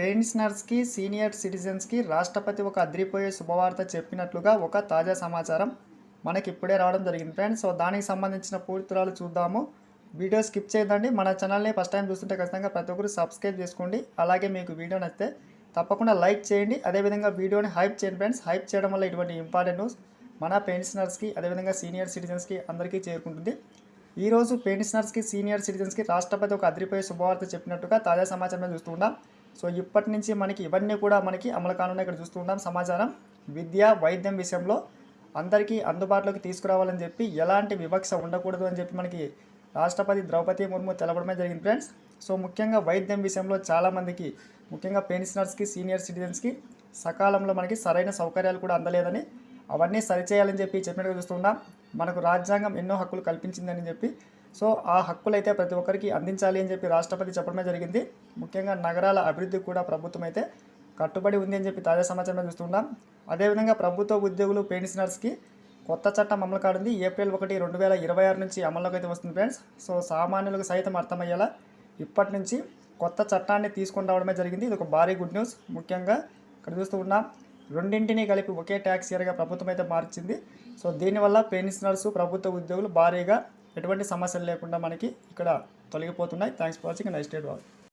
పెన్షనర్స్కి senior సిటిజన్స్కి రాష్ట్రపతి ఒక అద్రిపోయే శుభవార్త చెప్పినట్లుగా ఒక తాజా సమాచారం మనకి ఇప్పుడే రావడం జరిగింది. ఫ్రెండ్స్ సో దానికి సంబంధించిన పూర్తిరాలు చూద్దాము. వీడియో స్కిప్ చేయదండి మన ఛానల్ని ఫస్ట్ టైం చూస్తుంటే ఖచ్చితంగా ప్రతి ఒక్కరు సబ్స్క్రైబ్ చేసుకోండి. అలాగే మీకు వీడియో నచ్చితే తప్పకుండా లైక్ చేయండి. అదేవిధంగా వీడియోని హైప్ చేయండి ఫ్రెండ్స్. హైప్ చేయడం వల్ల ఇటువంటి ఇంపార్టెంట్ న్యూస్ మన పెన్షనర్స్కి అదేవిధంగా సీనియర్ సిటిజన్స్కి అందరికీ చేరుకుంటుంది. ఈరోజు పెన్షనర్స్కి సీనియర్ సిటిజన్స్కి రాష్ట్రపతి ఒక అదిరిపోయే శుభవార్త చెప్పినట్టుగా తాజా సమాచారం చూస్తున్నాం సో ఇప్పటి నుంచి మనకి ఇవన్నీ కూడా మనకి అమలు కానున్నాయి ఇక్కడ చూస్తున్నాం సమాచారం విద్య వైద్యం విషయంలో అందరికీ అందుబాటులోకి తీసుకురావాలని చెప్పి ఎలాంటి వివక్ష ఉండకూడదు అని చెప్పి మనకి రాష్ట్రపతి ద్రౌపది ముర్ము తెలపడమే జరిగింది ఫ్రెండ్స్. సో ముఖ్యంగా వైద్యం విషయంలో చాలామందికి ముఖ్యంగా పెన్షనర్స్కి సీనియర్ సిటిజన్స్కి సకాలంలో మనకి సరైన సౌకర్యాలు కూడా అందలేదని అవన్నీ సరిచేయాలని చెప్పి చెప్పినట్టుగా చూస్తున్నాం మనకు రాజ్యాంగం ఎన్నో హక్కులు కల్పించిందని చెప్పి సో ఆ హక్కులైతే ప్రతి ఒక్కరికి అందించాలి అని చెప్పి రాష్ట్రపతి చెప్పడమే జరిగింది. ముఖ్యంగా నగరాల అభివృద్ధి కూడా ప్రభుత్వం అయితే కట్టుబడి ఉంది అని చెప్పి తాజా సమాచారం చూస్తున్నాం అదేవిధంగా ప్రభుత్వ ఉద్యోగులు పెన్షనర్స్కి కొత్త చట్టం అమలు కానుంది. ఏప్రిల్ ఒకటి రెండు వేల ఇరవై ఆరు నుంచి అమల్లోకి అయితే వస్తుంది ఫ్రెండ్స్. సో సామాన్యులకు సైతం అర్థమయ్యేలా ఇప్పటి నుంచి కొత్త చట్టాన్ని తీసుకొని రావడమే జరిగింది. ఇది ఒక భారీ గుడ్ న్యూస్. ముఖ్యంగా ఇక్కడ చూస్తూ ఉన్నాం. రెండింటిని కలిపి ఒకే ట్యాక్స్ ఇయర్గా ప్రభుత్వం అయితే మార్చింది. సో దీనివల్ల పెన్షనర్స్ ప్రభుత్వ ఉద్యోగులు భారీగా ఎటువంటి సమస్యలు లేకుండా మనకి ఇక్కడ తొలగిపోతున్నాయి. Thanks for watching next date